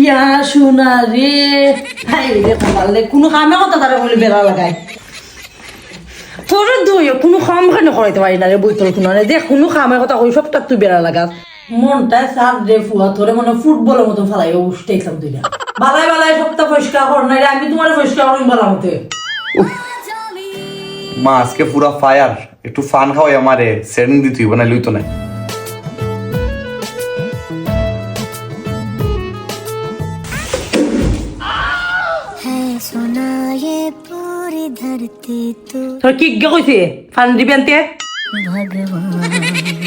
ইয়া রে। কমালে কোনো কামে কথা তারা বলে বেড়া লাগায় তোর দুই, কোনো কাম কেন করাইতে পারি না রে দেখ কোনো কামের কথা কই তুই বেড়া লাগাস মনটা সার রে ফুয়া তোরে মনে ফুটবলের মতো ফেলাই উঠতে একদম তুই না। বালাই বালাই সপ্তাহ পরিষ্কার কর না আমি তোমার পরিষ্কার করি বলা মতে। মা, আজকে পুরা ফায়ার একটু ফান খাওয়াই আমারে সেটিং দিতে হইব না লইতো না সোনায়ে পুরি ধরতি তু তোর কি কইছে? ফান দিবেন তে ভগবান।